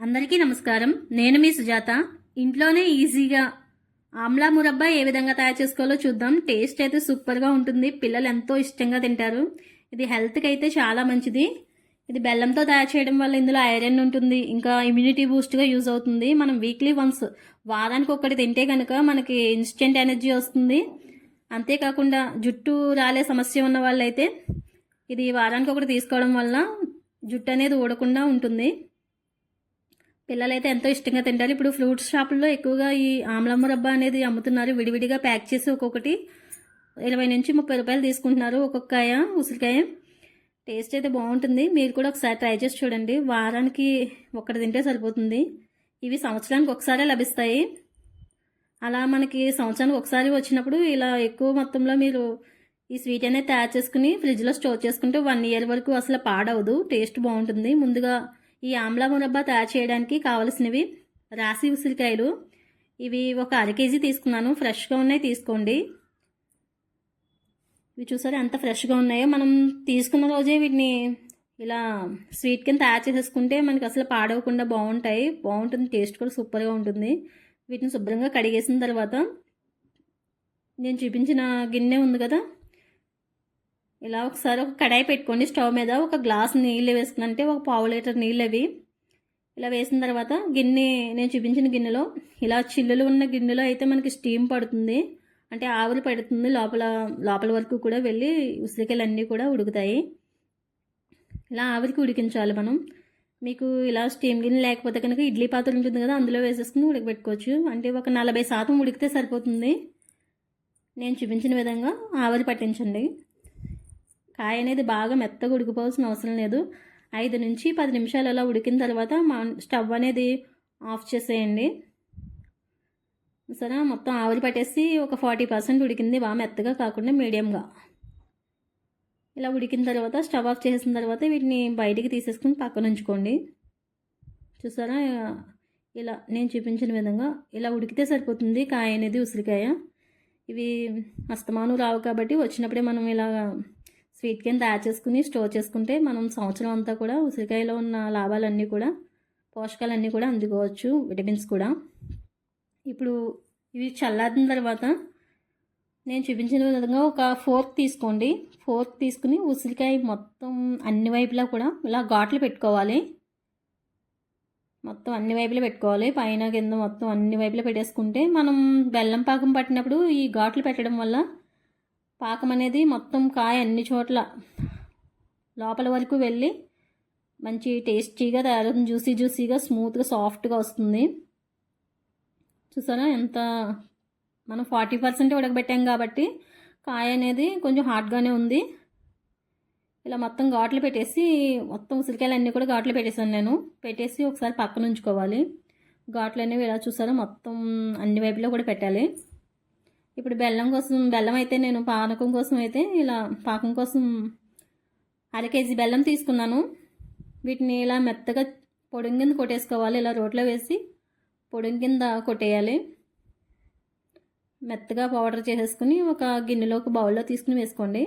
అందరికీ నమస్కారం. నేను మీ సుజాత. ఇంట్లోనే ఈజీగా ఆమ్లా మురబ్బా ఏ విధంగా తయారు చేసుకోవాలో చూద్దాం. టేస్ట్ అయితే సూపర్గా ఉంటుంది. పిల్లలు ఎంతో ఇష్టంగా తింటారు. ఇది హెల్త్కి అయితే చాలా మంచిది. ఇది బెల్లంతో తయారు చేయడం వల్ల ఇందులో ఐరన్ ఉంటుంది. ఇంకా ఇమ్యూనిటీ బూస్ట్గా యూజ్ అవుతుంది. మనం వీక్లీ వన్స్ వారానికి ఒకటి తింటే కనుక మనకి ఇన్స్టెంట్ ఎనర్జీ వస్తుంది. అంతేకాకుండా జుట్టు రాలే సమస్య ఉన్న వాళ్ళైతే ఇది వారానికి ఒకటి తీసుకోవడం వల్ల జుట్టు అనేది ఊడకుండా ఉంటుంది. పిల్లలైతే ఎంతో ఇష్టంగా తింటారు. ఇప్పుడు ఫ్రూట్స్ షాపుల్లో ఎక్కువగా ఈ ఆమ్లమ్మ రబ్బా అనేది అమ్ముతున్నారు. విడివిడిగా ప్యాక్ చేసి ఒక్కొక్కటి ఇరవై నుంచి ముప్పై రూపాయలు తీసుకుంటున్నారు ఒక్కొక్కకాయ ఉసిరికాయ. టేస్ట్ అయితే బాగుంటుంది. మీరు కూడా ఒకసారి ట్రై చేసి చూడండి. వారానికి ఒక్కటి తింటే సరిపోతుంది. ఇవి సంవత్సరానికి ఒకసారే లభిస్తాయి. అలా మనకి సంవత్సరానికి ఒకసారి వచ్చినప్పుడు ఇలా ఎక్కువ మొత్తంలో మీరు ఈ స్వీట్ అనేది తయారు చేసుకుని ఫ్రిడ్జ్లో స్టోర్ చేసుకుంటే వన్ ఇయర్ వరకు అసలు పాడవదు. టేస్ట్ బాగుంటుంది. ముందుగా ఈ ఆమ్లా మురబ్బా తయారు చేయడానికి కావలసినవి రాసి ఉసిరికాయలు. ఇవి ఒక అర కేజీ తీసుకున్నాను. ఫ్రెష్గా ఉన్నాయి తీసుకోండి. ఇవి చూసారు ఎంత ఫ్రెష్గా ఉన్నాయో. మనం తీసుకున్న రోజే వీటిని ఇలా స్వీట్ కింద తయారు చేసేసుకుంటే మనకి అసలు పాడవకుండా బాగుంటాయి. బాగుంటుంది. టేస్ట్ కూడా సూపర్గా ఉంటుంది. వీటిని శుభ్రంగా కడిగేసిన తర్వాత నేను చూపించిన గిన్నె ఉంది కదా ఇలా ఒకసారి ఒక కడాయి పెట్టుకోండి. స్టవ్ మీద ఒక గ్లాస్ నీళ్ళు వేసుకున్నంటే ఒక పావు లీటర్ నీళ్ళు అవి ఇలా వేసిన తర్వాత గిన్నె నేను చూపించిన గిన్నెలో ఇలా చిల్లులు ఉన్న గిన్నెలో అయితే మనకి స్టీమ్ పడుతుంది. అంటే ఆవిరి పడుతుంది. లోపల లోపల వరకు కూడా వెళ్ళి ఉసిరికాయలు అన్నీ కూడా ఉడుకుతాయి. ఇలా ఆవిరికి ఉడికించాలి మనం. మీకు ఇలా స్టీమ్ గిన్నె లేకపోతే కనుక ఇడ్లీ పాత్ర ఉంటుంది కదా అందులో వేసేసుకుని ఉడకబెట్టుకోవచ్చు. అంటే ఒక నలభై శాతం ఉడికితే సరిపోతుంది. నేను చూపించిన విధంగా ఆవిరి పట్టించండి. కాయ అనేది బాగా మెత్తగా ఉడికిపోవాల్సిన అవసరం లేదు. ఐదు నుంచి పది నిమిషాలు అలా ఉడికిన తర్వాత మా స్టవ్ అనేది ఆఫ్ చేసేయండి. సరే మొత్తం ఆవిరి పట్టేసి ఒక ఫార్టీ పర్సెంట్ ఉడికింది. బాగా మెత్తగా కాకుండా మీడియంగా. ఇలా ఉడికిన తర్వాత స్టవ్ ఆఫ్ చేసిన తర్వాత వీటిని బయటికి తీసేసుకుని పక్కన ఉంచుకోండి. చూసారా? ఇలా నేను చూపించిన విధంగా ఇలా ఉడికితే సరిపోతుంది కాయ అనేది ఉసిరికాయ. ఇవి అస్తమానం రావు కాబట్టి వచ్చినప్పుడే మనం ఇలా స్వీట్ కింద తయారు చేసుకుని స్టోర్ చేసుకుంటే మనం సంవత్సరం అంతా కూడా ఉసిరికాయలో ఉన్న లాభాలన్నీ కూడా పోషకాలన్నీ కూడా అందుకోవచ్చు విటమిన్స్ కూడా. ఇప్పుడు ఇవి చల్లారిన తర్వాత నేను చూపించిన విధంగా ఒక ఫోర్క్ తీసుకోండి. ఫోర్క్ తీసుకుని ఉసిరికాయ మొత్తం అన్ని వైపులా కూడా ఇలా ఘాట్లు పెట్టుకోవాలి. మొత్తం అన్ని వైపులా పెట్టుకోవాలి. పైన కింద మొత్తం అన్ని వైపులా పెట్టేసుకుంటే మనం బెల్లం పాకం పట్టినప్పుడు ఈ ఘాట్లు పెట్టడం వల్ల పాకం అనేది మొత్తం కాయ అన్ని చోట్ల. లోపల వరకు వెళ్ళి మంచి టేస్టీగా తయారవుతుంది. జ్యూసీ జ్యూసీగా స్మూత్గా సాఫ్ట్గా వస్తుంది. చూసారా ఎంత మనం ఫార్టీ పర్సెంట్ ఉడకబెట్టాం కాబట్టి కాయ అనేది కొంచెం హాట్గానే ఉంది. ఇలా మొత్తం ఘాట్లు పెట్టేసి మొత్తం ఉసిరికాయలు అన్నీ కూడా ఘాట్లు పెట్టేసాను నేను. పెట్టేసి ఒకసారి పక్కన ఉంచుకోవాలి. ఘాట్లు అనేవి ఇలా చూసారా మొత్తం అన్ని వైపులో కూడా పెట్టాలి. ఇప్పుడు బెల్లం కోసం బెల్లం అయితే నేను పానకం కోసం అయితే ఇలా పాకం కోసం అర కేజీ బెల్లం తీసుకున్నాను. వీటిని ఇలా మెత్తగా పొడుం కింద కొట్టేసుకోవాలి. ఇలా రోట్లో వేసి పొడుం కింద కొట్టేయాలి. మెత్తగా పౌడర్ చేసేసుకుని ఒక గిన్నెలోకి బౌల్లో తీసుకుని వేసుకోండి.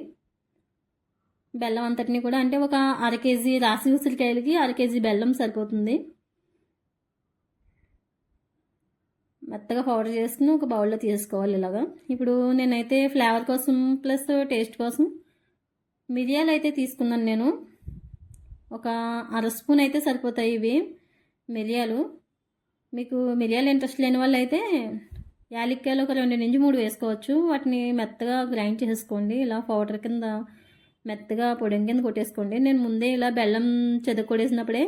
బెల్లం అంతటిని కూడా అంటే ఒక అర కేజీ రాసి ఉసిరికాయలకి అర కేజీ బెల్లం సరిపోతుంది. మెత్తగా పౌడర్ చేసుకుని ఒక బౌల్లో తీసుకోవాలి ఇలాగా. ఇప్పుడు నేనైతే ఫ్లేవర్ కోసం ప్లస్ టేస్ట్ కోసం మిరియాలు అయితే తీసుకున్నాను నేను. ఒక అర స్పూన్ అయితే సరిపోతాయి ఇవి మిరియాలు. మీకు మిరియాలు ఇంట్రెస్ట్ లేని వాళ్ళు అయితే యాలక్కాయలు ఒక రెండు నుంచి మూడు వేసుకోవచ్చు. వాటిని మెత్తగా గ్రైండ్ చేసుకోండి. ఇలా పౌడర్ కింద మెత్తగా పొడి కింద కొట్టేసుకోండి. నేను ముందే ఇలా బెల్లం చెదకొడేసినప్పుడే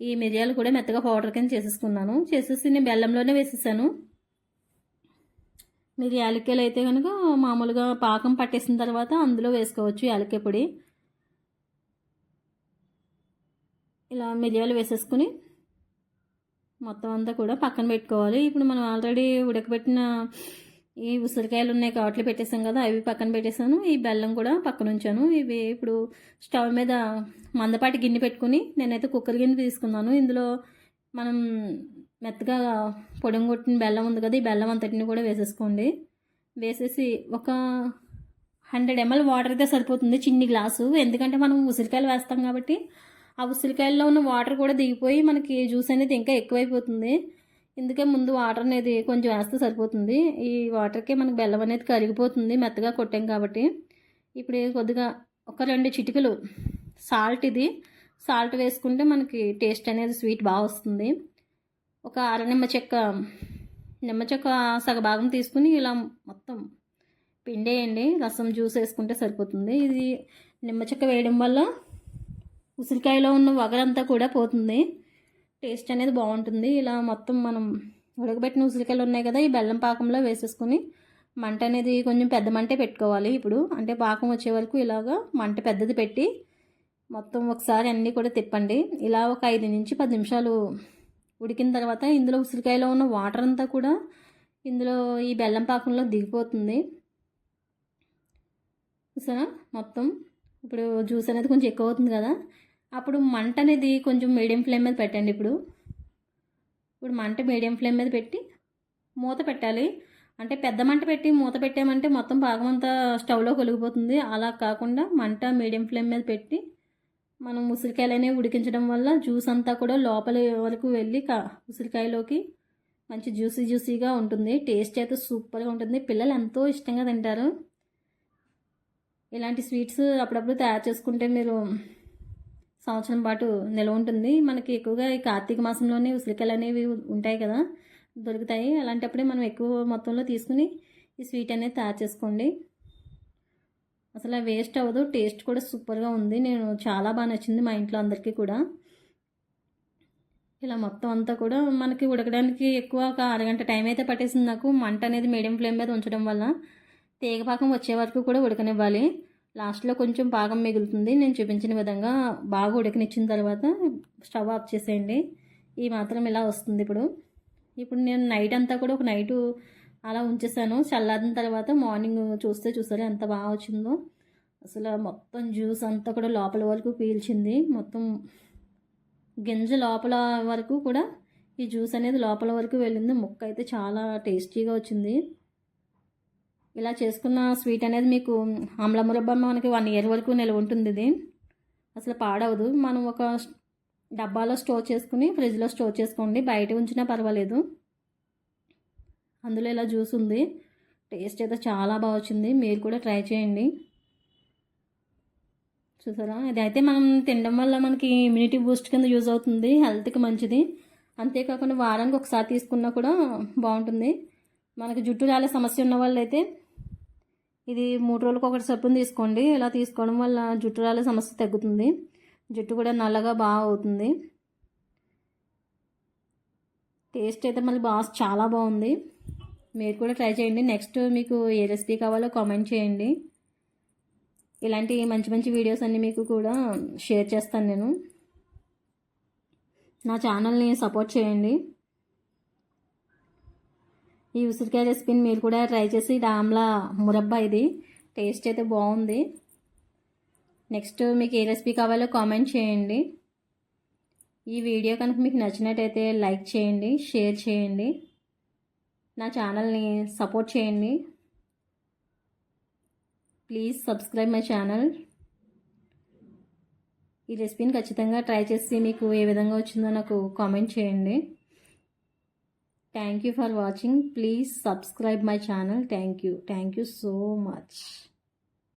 ఈ మిరియాలు కూడా మెత్తగా పౌడర్ కింద చేసేసుకున్నాను. చేసేసి నేను బెల్లంలోనే వేసేసాను. మీరు యాలక్కాయలు అయితే కనుక మామూలుగా పాకం పట్టేసిన తర్వాత అందులో వేసుకోవచ్చు యాలక్కాయ పొడి. ఇలా మిరియాలు వేసేసుకుని మొత్తం అంతా కూడా పక్కన పెట్టుకోవాలి. ఇప్పుడు మనం ఆల్రెడీ ఉడకబెట్టిన ఈ ఉసిరికాయలు ఉన్నాయి కాట్లు పెట్టేసాం కదా అవి పక్కన పెట్టేసాను ఈ బెల్లం కూడా పక్కన ఉంచాను. ఇవి ఇప్పుడు స్టవ్ మీద మందపాటి గిన్నె పెట్టుకుని నేనైతే కుక్కర్ గిన్నె తీసుకున్నాను. ఇందులో మనం మెత్తగా పొడంగొట్టిన బెల్లం ఉంది కదా ఈ బెల్లం అంతటిని కూడా వేసేసుకోండి. వేసేసి ఒక హండ్రెడ్ ఎంఎల్ వాటర్ అయితే సరిపోతుంది చిన్ని గ్లాసు. ఎందుకంటే మనం ఉసిరికాయలు వేస్తాం కాబట్టి ఆ ఉసిరికాయల్లో ఉన్న వాటర్ కూడా దిగిపోయి మనకి జ్యూస్ అనేది ఇంకా ఎక్కువైపోతుంది. ఇందుకే ముందు వాటర్ అనేది కొంచెం వేస్తే సరిపోతుంది. ఈ వాటర్కే మనకి బెల్లం అనేది కరిగిపోతుంది. మెత్తగా కొట్టాం కాబట్టి. ఇప్పుడు కొద్దిగా ఒక రెండు చిటికలు సాల్ట్ ఇది. సాల్ట్ వేసుకుంటే మనకి టేస్ట్ అనేది స్వీట్ బాగా వస్తుంది. ఒక అర నిమ్మ చెక్క నిమ్మ చెక్క సగ భాగం తీసుకుని ఇలా మొత్తం పిండేయండి. రసం జ్యూస్ వేసుకుంటే సరిపోతుంది. ఇది నిమ్మ చెక్క వేయడం వల్ల ఉసిరికాయలో ఉన్న వగరంతా కూడా పోతుంది. టేస్ట్ అనేది బాగుంటుంది. ఇలా మొత్తం మనం ఉడకబెట్టిన ఉసిరికాయలు ఉన్నాయి కదా ఈ బెల్లం పాకంలో వేసేసుకుని మంట అనేది కొంచెం పెద్ద మంటే పెట్టుకోవాలి ఇప్పుడు. అంటే పాకం వచ్చే వరకు ఇలాగా మంట పెద్దది పెట్టి మొత్తం ఒకసారి అన్నీ కూడా తిప్పండి. ఇలా ఒక ఐదు నుంచి పది నిమిషాలు ఉడికిన తర్వాత ఇందులో ఉసిరికాయలో ఉన్న వాటర్ అంతా కూడా ఇందులో ఈ బెల్లం పాకంలో దిగిపోతుంది. చూసారా? మొత్తం ఇప్పుడు జ్యూస్ అనేది కొంచెం ఎక్కువ అవుతుంది కదా. అప్పుడు మంట అనేది కొంచెం మీడియం ఫ్లేమ్ మీద పెట్టండి ఇప్పుడు. ఇప్పుడు మంట మీడియం ఫ్లేమ్ మీద పెట్టి మూత పెట్టాలి. అంటే పెద్ద మంట పెట్టి మూత పెట్టామంటే మొత్తం భాగం అంతా స్టవ్లో కొలిగిపోతుంది. అలా కాకుండా మంట మీడియం ఫ్లేమ్ మీద పెట్టి మనం ఉసిరికాయలు అనేవి ఉడికించడం వల్ల జ్యూస్ అంతా కూడా లోపల వరకు వెళ్ళి కా ఉసిరికాయలోకి మంచి జ్యూసీ జ్యూసీగా ఉంటుంది. టేస్ట్ అయితే సూపర్గా ఉంటుంది. పిల్లలు ఎంతో ఇష్టంగా తింటారు. ఇలాంటి స్వీట్స్ అప్పుడప్పుడు తయారు చేసుకుంటే మీరు సంవత్సరం పాటు నిల్వ ఉంటుంది. మనకి ఎక్కువగా ఈ కార్తీక మాసంలోనే ఉసిరికాయలు అనేవి ఉంటాయి కదా దొరుకుతాయి. అలాంటప్పుడే మనం ఎక్కువ మొత్తంలో తీసుకుని ఈ స్వీట్ అనేది తయారు చేసుకోండి. అసలు వేస్ట్ అవ్వదు. టేస్ట్ కూడా సూపర్గా ఉంది. నేను చాలా బాగా నచ్చింది మా ఇంట్లో అందరికీ కూడా. ఇలా మొత్తం అంతా కూడా మనకి ఉడకడానికి ఎక్కువ ఒక అరగంట టైం అయితే పట్టేసింది నాకు. మంట అనేది మీడియం ఫ్లేమ్ మీద ఉంచడం వల్ల తీగపాకం వచ్చే వరకు కూడా ఉడకనివ్వాలి. లాస్ట్లో కొంచెం బాగా మిగులుతుంది. నేను చూపించిన విధంగా బాగా ఉడకనిచ్చిన తర్వాత స్టవ్ ఆఫ్ చేసేయండి. ఈ మాత్రం ఇలా వస్తుంది ఇప్పుడు. ఇప్పుడు నేను నైట్ అంతా కూడా ఒక నైటు అలా ఉంచేసాను. చల్లారిన తర్వాత మార్నింగ్ చూస్తే చూసారు ఎంత బాగా వచ్చిందో. అసలు మొత్తం జ్యూస్ అంతా కూడా లోపల వరకు పీల్చింది. మొత్తం గింజ లోపల వరకు కూడా ఈ జ్యూస్ అనేది లోపల వరకు వెళ్ళింది. ముక్క అయితే చాలా టేస్టీగా వచ్చింది. ఇలా చేసుకున్న స్వీట్ అనేది మీకు ఆమ్ల మురబ్బ మనకి వన్ ఇయర్ వరకు నిల్వ ఉంటుంది ఇది. అసలు పాడవదు. మనం ఒక డబ్బాలో స్టోర్ చేసుకుని ఫ్రిడ్జ్లో స్టోర్ చేసుకోండి. బయట ఉంచినా పర్వాలేదు. అందులో ఇలా జ్యూస్ ఉంది. టేస్ట్ అయితే చాలా బాగా వచ్చింది. మీరు కూడా ట్రై చేయండి. చూసారా? ఇది అయితే మనం తినడం వల్ల మనకి ఇమ్యూనిటీ బూస్ట్ కింద యూజ్ అవుతుంది. హెల్త్కి మంచిది. అంతేకాకుండా వారానికి ఒకసారి తీసుకున్నా కూడా బాగుంటుంది. మనకి జుట్టు రాలే సమస్య ఉన్న వాళ్ళు అయితే ఇది మూడు రోజులకు ఒకటి సబ్బుని తీసుకోండి. ఇలా తీసుకోవడం వల్ల జుట్టు రాలే సమస్య తగ్గుతుంది. జుట్టు కూడా నల్లగా బాగా అవుతుంది. టేస్ట్ అయితే మళ్ళీ బాగా చాలా బాగుంది. మీరు కూడా ట్రై చేయండి. నెక్స్ట్ మీకు ఏ రెసిపీ కావాలో కామెంట్ చేయండి. ఇలాంటి మంచి మంచి వీడియోస్ అన్నీ మీకు కూడా షేర్ చేస్తాను నేను. నా ఛానల్ని సపోర్ట్ చేయండి. ఈ ఉసిరికాయ రెసిపీని మీరు కూడా ట్రై చేసి డామ్లా మురబ్బా ఇది. టేస్ట్ అయితే బాగుంది. నెక్స్ట్ మీకు ఏ రెసిపీ కావాలో కామెంట్ చేయండి. ఈ వీడియో కనుక మీకు నచ్చినట్టయితే లైక్ చేయండి షేర్ చేయండి. నా ఛానల్ని సపోర్ట్ చేయండి. Please subscribe my channel. ఈ రెసిపీని ఖచ్చితంగా ట్రై చేసి మీకు ఏ విధంగా వచ్చిందో నాకు కామెంట్ చేయండి. Thank you for watching. Please subscribe my channel. Thank you. Thank you so much.